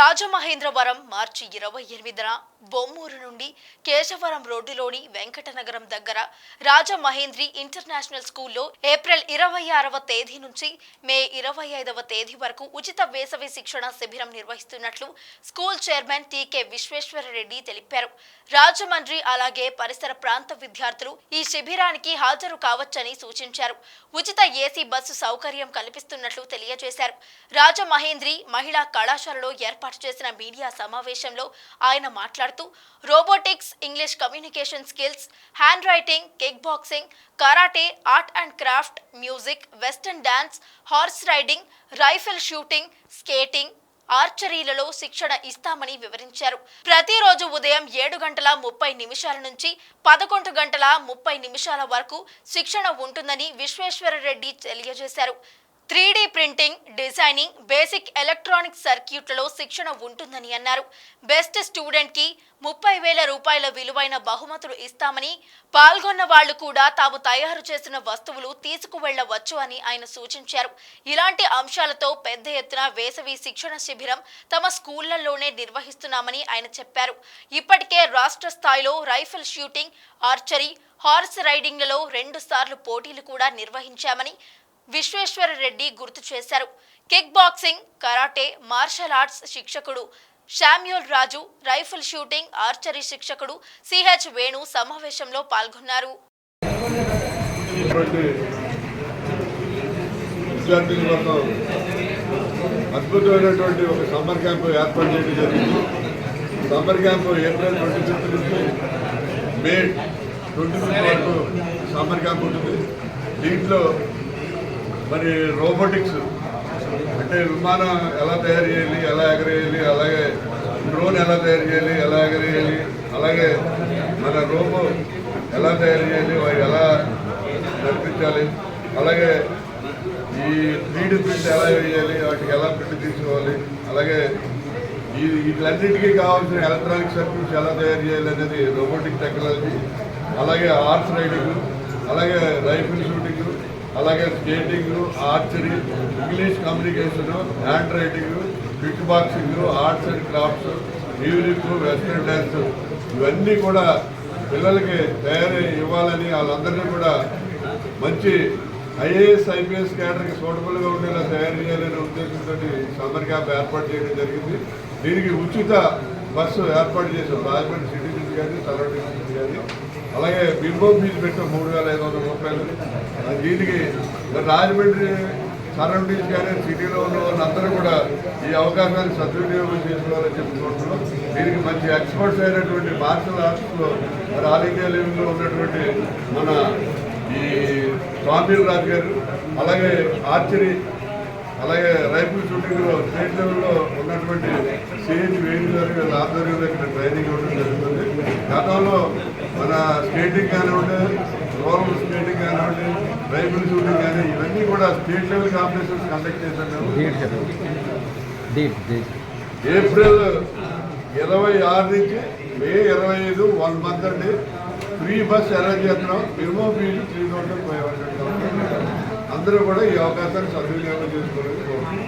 రాజమహేంద్రవరం మార్చి ఇరవై ఎనిమిదిన బొమ్మూరు నుండి కేశవరం రోడ్డులోని వెంకటనగరం దగ్గర రాజమహేంద్రి ఇంటర్నేషనల్ స్కూల్లో ఏప్రిల్ ఇరవై ఆరవ తేదీ నుంచి మే ఇరవై ఐదవ తేదీ వరకు ఉచిత వేసవి శిక్షణ శిబిరం నిర్వహిస్తున్నట్లు స్కూల్ చైర్మన్ టీకే విశ్వేశ్వరరెడ్డి తెలిపారు. రాజమండ్రి అలాగే పరిసర ప్రాంత విద్యార్థులు ఈ శిబిరానికి హాజరు కావచ్చని సూచించారు. ఉచిత ఏసీ బస్సు సౌకర్యం కల్పిస్తున్నట్లు తెలియజేశారు. రాజమహేంద్రి మహిళా కళాశాలలో ఏర్పాటు చేసిన మీడియా సమావేశంలో ఆయన మాట్లాడుతూ robotics English communication skills handwriting kick boxing karate art and craft music western dance horse riding rifle shooting skating ఆర్చరీలలో శిక్షణ ఇస్తామని వివరించారు. ప్రతిరోజు ఉదయం ఏడు గంటల ముప్పై నిమిషాల నుంచి పదకొండు గంటల ముప్పై నిమిషాల వరకు శిక్షణ ఉంటుందని విశ్వేశ్వరరెడ్డి తెలియజేశారు. Three printing designing basic electronic సర్క్యూట్లలో శిక్షణ ఉంటుందని అన్నారు. బెస్ట్ స్టూడెంట్కి ముప్పై వేల రూపాయల విలువైన బహుమతులు ఇస్తామని పాల్గొన్న వాళ్ళు కూడా తాము తయారు చేసిన వస్తువులు తీసుకువెళ్ళవచ్చు అని ఆయన సూచించారు. ఇలాంటి అంశాలతో పెద్ద ఎత్తున వేసవి శిక్షణ శిబిరం తమ స్కూళ్ళలోనే నిర్వహిస్తున్నామని ఆయన చెప్పారు. ఇప్పటికే రాష్ట్ర స్థాయిలో రైఫిల్ షూటింగ్ ఆర్చరీ హార్స్ రైడింగ్లలో రెండు సార్లు పోటీలు కూడా నిర్వహించామని విశ్వేశ్వరరెడ్డి గుర్తు చేశారు. Kick boxing karate martial arts శిక్షకుడు Samuel Raju rifle shooting archery శిక్షకుడు CH Venu సమావేశంలో పాల్గొన్నారు. విద్యార్థుల కోసం అద్భుతమైనటువంటి ఒక సమ్మర్ క్యాంపు ఏర్పాటు చేయడం జరిగింది. Summer camp April twenty fifth నుంచి మే ట్వంటీ ఫిఫ్త్ వరకు సమ్మర్ క్యాంప్ ఉంటుంది. దీంట్లో మరి రోబోటిక్స్ అంటే విమానం ఎలా తయారు చేయాలి ఎలా ఎగరేయాలి అలాగే డ్రోన్ ఎలా తయారు చేయాలి ఎలా ఎగరేయాలి అలాగే మన రోబో ఎలా తయారు చేయాలి అవి ఎలా నడిపించాలి అలాగే ఈ త్రీడీ ప్రింట్ ఎలా వేయాలి వాటికి ఎలా ప్రింట్ తీసుకోవాలి అలాగే ఈ వీటిలన్నిటికీ కావాల్సిన ఎలక్ట్రానిక్ సర్క్యూట్స్ ఎలా తయారు చేయాలి అనేది రోబోటిక్ టెక్నాలజీ అలాగే ఆర్ట్స్ రైడింగ్ అలాగే రైఫిల్ షూటింగ్ అలాగే skating archery English communication handwriting kick boxing arts and crafts music western dance ఇవన్నీ కూడా పిల్లలకి తయారు ఇవ్వాలని వాళ్ళందరినీ కూడా మంచి ఐఏఎస్ ఐపీఎస్ క్యాడర్కి సూటబుల్గా ఉండేలా తయారు చేయాలనే ఉద్దేశంతో సమ్మర్ క్యాంప్ ఏర్పాటు చేయడం జరిగింది. దీనికి ఉచిత బస్సు ఏర్పాటు చేసాం రాజమండ్రి సిటీ నుంచి కానీ సరౌండింగ్ నుంచి కానీ. అలాగే బింబో ఫీజు పెట్టాం మూడు వేల ఐదు వందల రూపాయలు. దీనికి రాజమండ్రి సరౌండింగ్స్ కానీ సిటీలో ఉన్న వాళ్ళందరూ కూడా ఈ అవకాశాన్ని సద్వినియోగం చేసుకోవాలని చెప్పుకుంటున్నాం దీనికి మంచి ఎక్స్పర్ట్స్ అయినటువంటి మార్షల్ ఆర్ట్స్లో మరి ఆల్ ఇండియా లెవెల్లో ఉన్నటువంటి మన ఈ స్వామిల్ రాజు గారు అలాగే ఆర్చరీ అలాగే రైఫిల్ షూటింగ్లో స్టేట్ లెవెల్లో ఉన్నటువంటి సిహెచ్ వేణు గారి వీళ్ళ ఆధ్వర్యంలో ఇక్కడ ట్రైనింగ్ ఇవ్వడం జరుగుతుంది. గతంలో మన స్కేటింగ్ కానివ్వండి రోలర్ స్కేటింగ్ కానివ్వండి రైఫిల్ షూటింగ్ కానీ ఇవన్నీ కూడా స్టేట్ లెవెల్ కాంపిటీషన్స్ కండక్ట్ చేశాం మేము డేట్ చెప్పండి. Date date. ఏప్రిల్ ఇరవై ఆరు నుంచి మే ఇరవై ఐదు వన్ మంత్ అండి. ఫ్రీ బస్ అరేంజ్ చేస్తున్నాం. Minimum fee three thousand five hundred అందరూ కూడా ఈ అవకాశాన్ని సద్వినియోగం చేసుకోవాలని కోరుతున్నాం